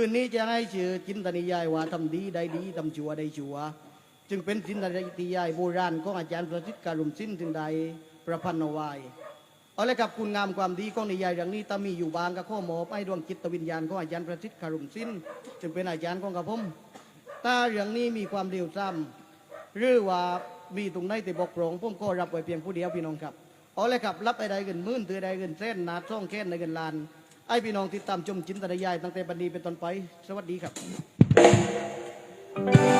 คืนนี้จะให้ชื่อจินตนิยายว่าทำดีได้ดีทำชั่วได้ชั่ว จึงเป็นจินตนิยายโบราณของอาจารย์ประสิทธิ์การุมสินถึงใดประพันธ์เอาไว้เอาลยครับคุณงามความดีของนิยายอย่างนี้ถ้ามีอยู่บางก็ข้อหมอไปดวงจิตวิญญาณของอาจารย์ประสิทธิ์การุมสินจึงเป็นอาจารย์ของกระผมถ้าเรื่องนี้มีความเร็วซ้ำหรือว่ามีตรงไหนที่บกพร่องผมก็รับไว้เพียงผู้เดียวพี่น้องครับเอาลยครับรับไอ้ใดเงินหมื่นถือใดเงินเส้นนาช่องแค้นในเงินล้าน ไอ้พี่น้องติดตามชมจินตนายายตั้งแต่บันนี้เป็นต้นไป สวัสดีครับ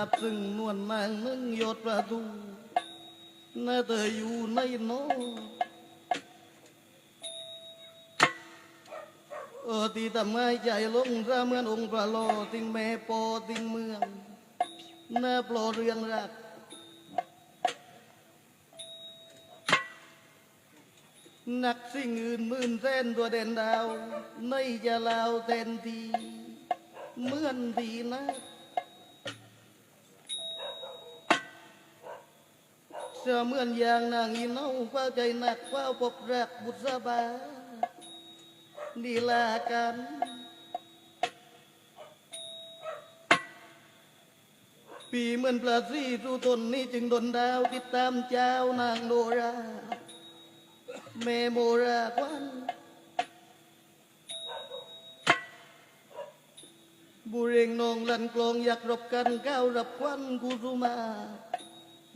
าพยังทราบซึ่งนวลนางนึ่งยอดประตูน่าเธออยู่ในโนเออที่ทำให้ใจลงซะเมือนองค์พระโลติงแม่ปอติงเมืองน่าปลอเรืองรักนักสิ่งอื่นมื่นแสนตัวเด่นดาวในจะลาวเต็นทีเมื่อนทีนะ เสือเหมือนอย่างนางอีเนาเฝ้าใจหนักเฝ้าพบรักบุษบาดีลากันปีเหมือนปลาซีสู่ตนนี้จึงดนดาวติดตามเจ้านางโนราเมโมราควันบุเรงนองลันกลองอยากรบกันก้าวรับควันกุสุมา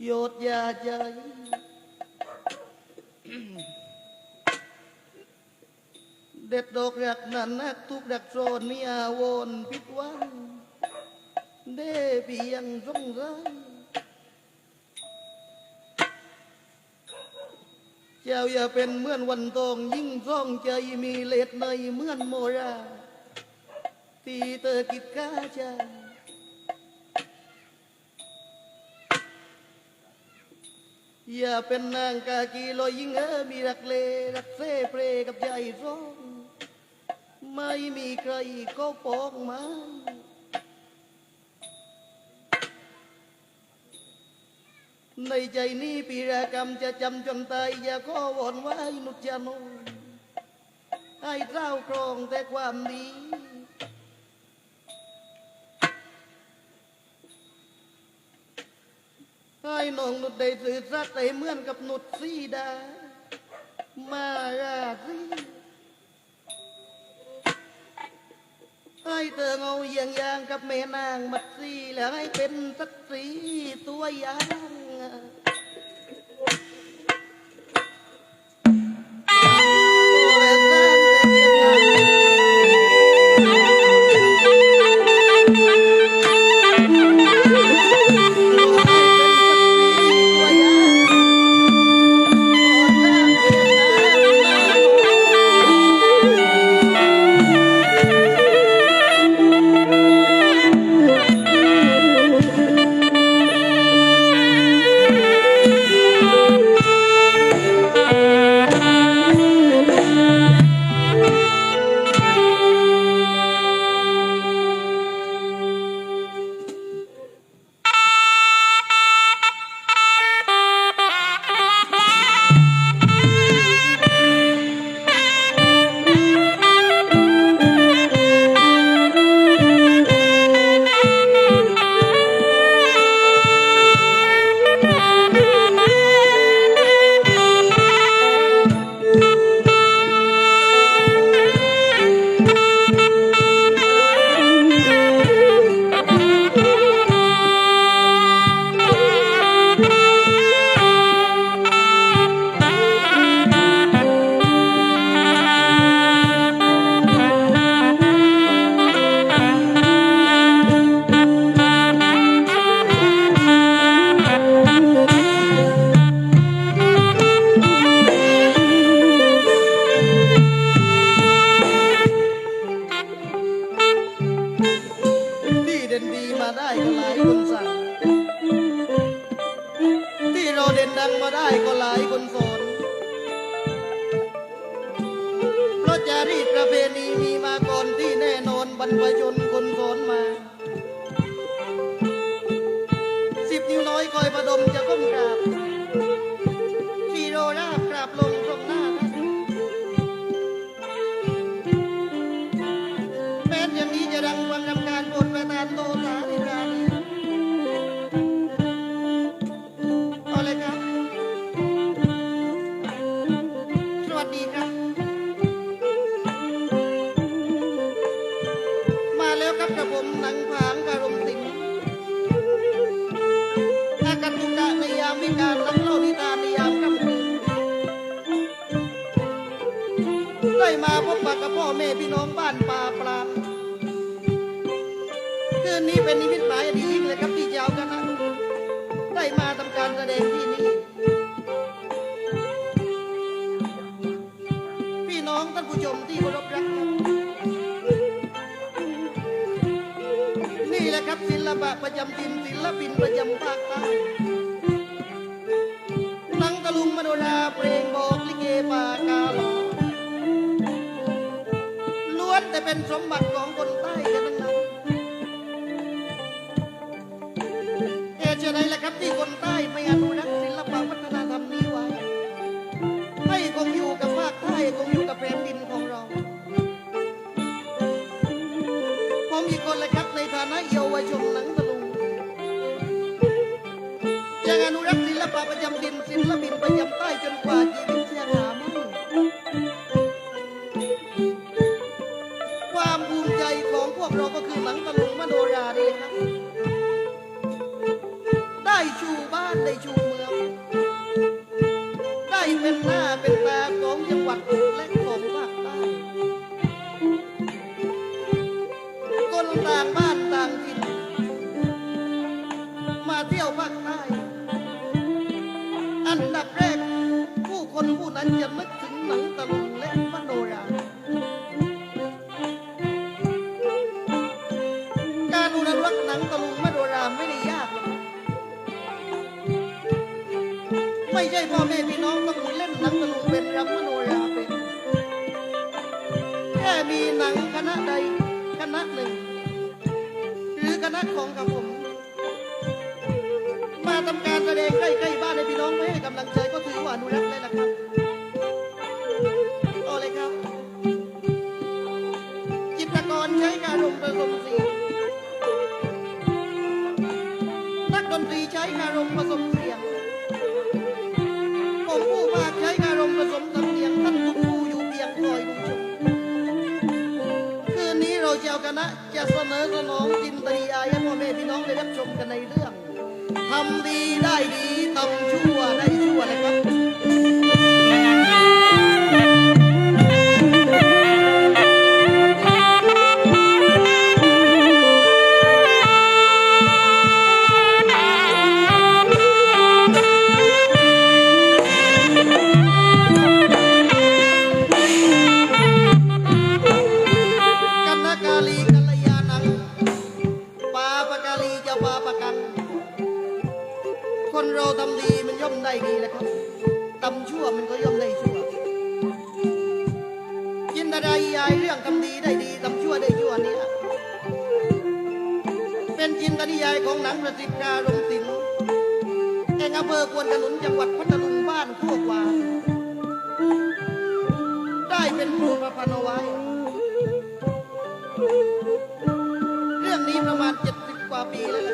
โยดยาใจเด็ดดอกรักนันนักทุกดักโซนมีอาวรณ์ผิดหวังเด้เพียงสงสัยเจ้าอย่าเป็นเหมือนวันทองยิ่งซ่องใจมีเล็ดในเหมือนโมราที่เธอกิดก้าใจ อย่าเป็นนางกากีลอยยิ่งเออมีรักเลรักเซ่เพรกับใจซ่องไม่มีใครก็ปองมาในใจนี้ปีรากรรมจะจำจนตายอย่าขอวอนไว้นุจโนให้เจ้าครองแต่ความดี องนุดได้สื่อสักแต่เหมือนกับนุดซีดา มาราสีให้เธอเอาเยี่ยงยางกับแม่นางมัดซีแล้วให้เป็นสักสีตัวยาง ละครับศิลปะประจำถิ่นศิลปินประจำภาคใต้นังตะลุงมโนราเพลงบอกลิเกป่ากาหลอล้วนแต่เป็นสมบัติของคนใต้กันทั้งนั้นเอเช่นไรล่ะครับที่คนใต้ จนกว่าชีวิตจะหาไม่ความภูมิใจของพวกเราก็คือหนังตะลุงมโนรานี่ครับ ได้ชูบ้านได้ชูเมือง ได้เป็นหน้าเป็นตาของจังหวัดและ คนผู้นั้นจะนึกถึงหนังตะลุงและมโนราการอนุรักษ์หนังตะลุงมโนราไม่ได้ยาก ไม่ใช่พ่อแม่พี่น้องต้องเล่นหนังตะลุงเป็นรำมโนราเป็นแค่มีหนังคณะใดคณะหนึ่ง หรือคณะของกับผม มาทำการแสดงใกล้ๆบ้าน คอเลครับ จิตรกรใช้การลงเบอร์กลนักดนตรีใช้การลผสมเสียงผมผู้มากใช้การลผสมสำเนียงท่านคุณครูอยู่เพียงคอยดูชมคืนนี้เราจะเอาคะจะเสนอสนอจินตรีอายพ่อแม่พี่น้องได้รับชมกันในเรื่องทำดีได้ดี ทำชั่วได้ชั่วนะครับ สิ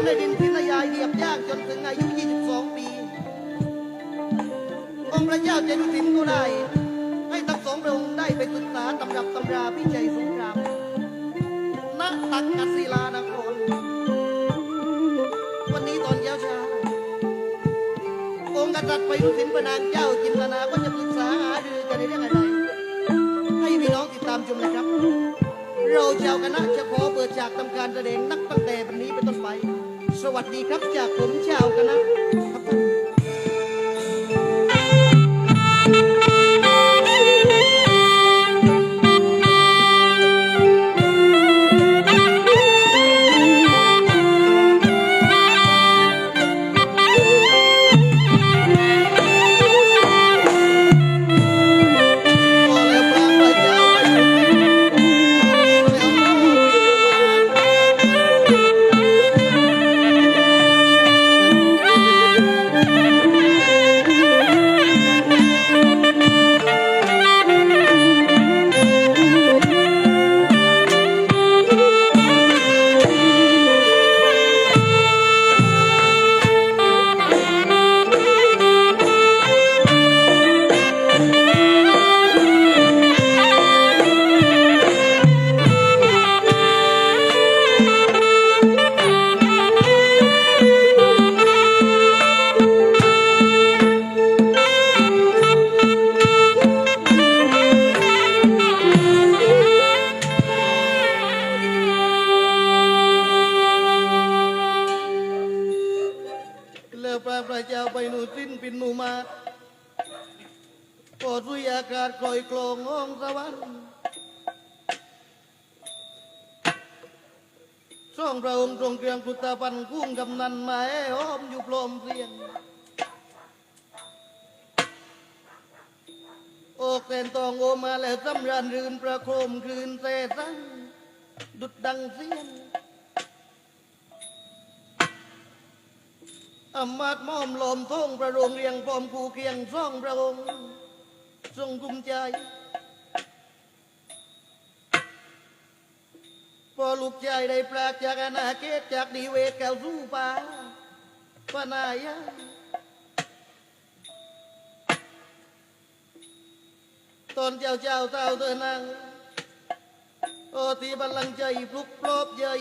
นนรินทร์สิงห์นารายเหยียบย่างจนถึงอายุ 22 ปี องค์พระเจ้าเจดุสินก็ได้ ให้ทั้งสองพระองค์ได้ไปศึกษาตำรับตำราพิจัยสงครามณตักกศิลานครวันนี้ตอนเช้าเช้าองค์กษัตริย์ไปรุสินพระนางเจ้าจินตนาก็จะปรึกษาหารือกันในเรื่องอะไร ให้พี่น้องติดตามชมนะครับเราชาวคณะจะขอเปิดฉากทำการแสดงนักตั้งแต่วันนี้เป็นต้นไป สวัสดีครับจากผมชาวคณะ กลององสวรรค์ช่องพระองค์ทรงเครื่องพุทธพันธ์คุ้มกำนันมาให้หอมอยู่พรมเสียงโอกแสนทองโอมาแล้วสำราญรื่นประโคมคืนเสสังดุดดังเสียงอำมาตย์มอมลมท่งประโรงเรียงพร้อมคูเคียงซ่องพระองค์ ทรงกุมใจพอลูกชายได้ปรากจากอาณาเขตจากดีเวทแก้วสู้ป่าปนายาตอนเจ้าเจ้าเต้าเธอนางโอที่บัลลังก์ใจปลุกปลอบใหญ่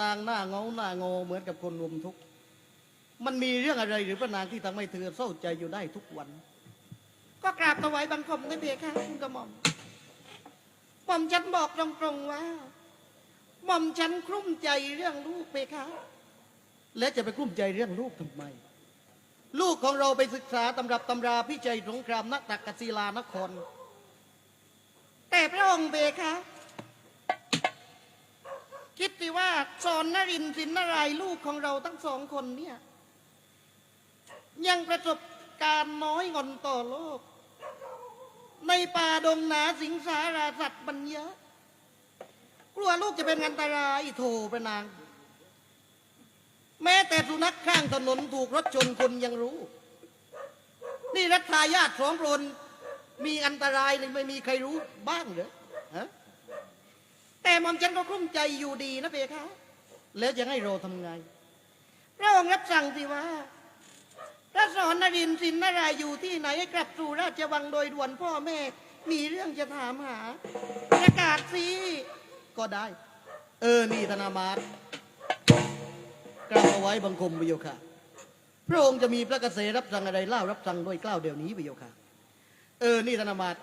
นางหน้าเงาหน้างอเหมือนกับคนรวมทุกข์มันมีเรื่องอะไรหรือพระนางที่ทำให้เธอเศร้าใจอยู่ได้ทุกวัน ก็กราบถวายบังคมกันเถอะค่ะคุณกระหม่อมหม่อมฉันบอกตรงๆว่าหม่อมฉันคลุ้มใจเรื่องลูกเพคะและจะไปกลุ้มใจเรื่องลูกทำไม ลูกของเราไปศึกษาตำรับตำราพิจัยสงครามนักตักกศิลานคร แต่พระองค์เพคะ คิดสิว่าสอนนรินสินนารายลูกของเราทั้งสองคนเนี่ย ยังประสบการณ์น้อยงอนต่อโลก ในป่าดงหนาสิงสาราสัตว์มันเยอะ กลัวลูกจะเป็นอันตรายโถพระนาง แม้แต่สุนัขข้างถนนถูกรถชนคนยังรู้ นี่รัฐายาทสองคนมีอันตรายเลยไม่มีใครรู้บ้างเหรอ แต่หมอมฉันก็กลุ้มใจอยู่ดีนะเพคะ แล้วจะให้เราทำไง พระองค์รับสั่งสิว่าพระสอนนรินทร์สินนารายอยู่ที่ไหนให้กลับสู่ราชวังโดยด่วนพ่อแม่ มีเรื่องจะถามหา ประกาศสิก็ได้ เออนี่ธนามาตรกราบเอาไว้บังคมประโยค่ะ พระองค์จะมีพระกระเสรับสั่งอะไรเล่ารับสั่งโดยกล้าวเดี๋ยวนี้ประโยค่ะ เออนี่ธนามาต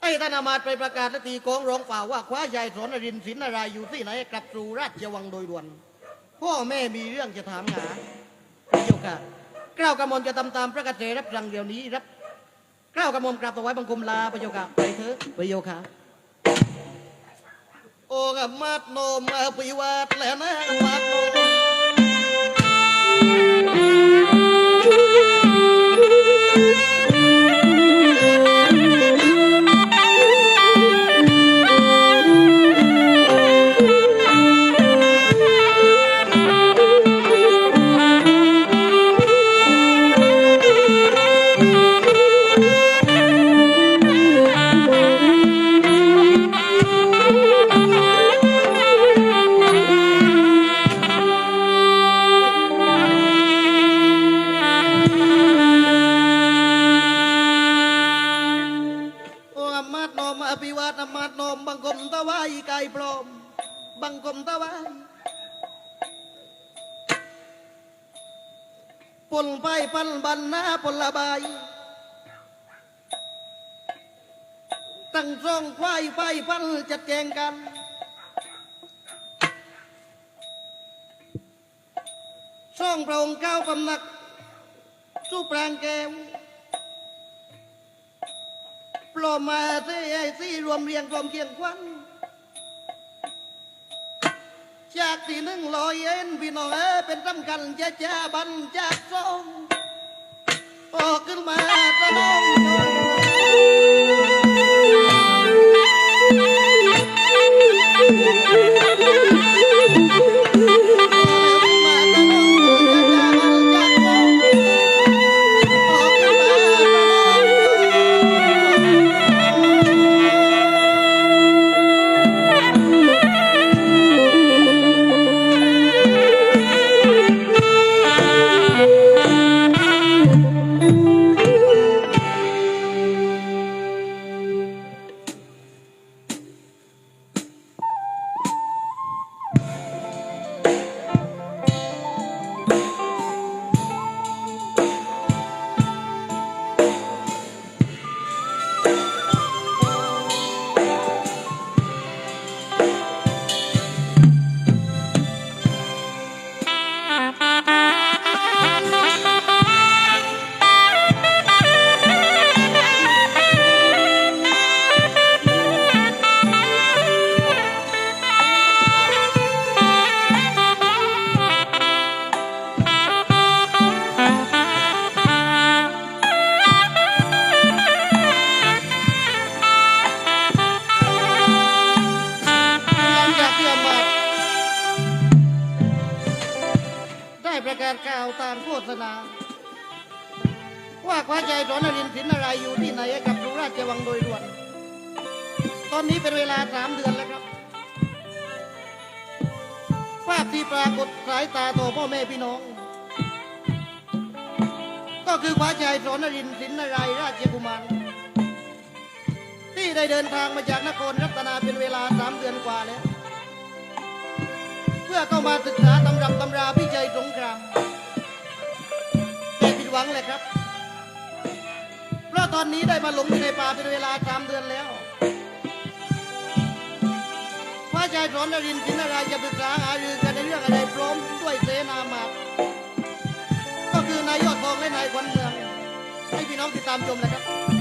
ไอ้ธนามาตรไปประกาศและตีกองร้องเปล่าว่าคว้าชายสอนรินทร์สินนารายอยู่ที่ไหนกลับสู่ราชวังโดยด่วน พ่อแม่มีเรื่องจะถามหาประโยค่ะกล้าวกระหม่อมจะทำตามพระกระเสรับสั่งเดี๋ยวนี้รับกล้าวกระหม่อมกราบเอาไว้บังคมลาประโยค่ะไปเถอะประโยค่ะโอ้กมาดโนมอภิวาทแล้วนะมาดโน บังคมตะวายปนไปปันบันหน้าปนละบาย ตั้งซ่องควายไฟพันจัดแจงกันซ่องพระองค์เก้าพำนัก สู้ปรางแก้วปลอมมาที่ไอ้ที่รวมเรียงรวมเคียงควัน จากที่หนึ่งลอยเอ็นพี่น้องเอ้เป็นสำคัญจะจ้บันจากสองออกขึ้นมาตะลอง สามเดือนแล้วครับ ภาพที่ปรากฏสายตาต่อพ่อแม่พี่น้อง ก็คือพระชายสอนนรินทร์สินนารายราชกุมารที่ได้เดินทางมาจากนครรัตนาเป็นเวลาสามเดือนกว่าแล้ว เพื่อเข้ามาศึกษาตำรับตำราพิจัยสงครามแต่ผิดหวังเลยครับ เพราะตอนนี้ได้มาหลงอยู่ในป่าเป็นเวลาสามเดือนแล้ว ระชาจายสอนนรินทร์สินนารายจะปรึกษาหารือกันในเรื่องอะไรพร้อมด้วยเสนามาตรก็คือนายยอดทองและนายขวัญเมือง ให้พี่น้องติดตามชมนะครับ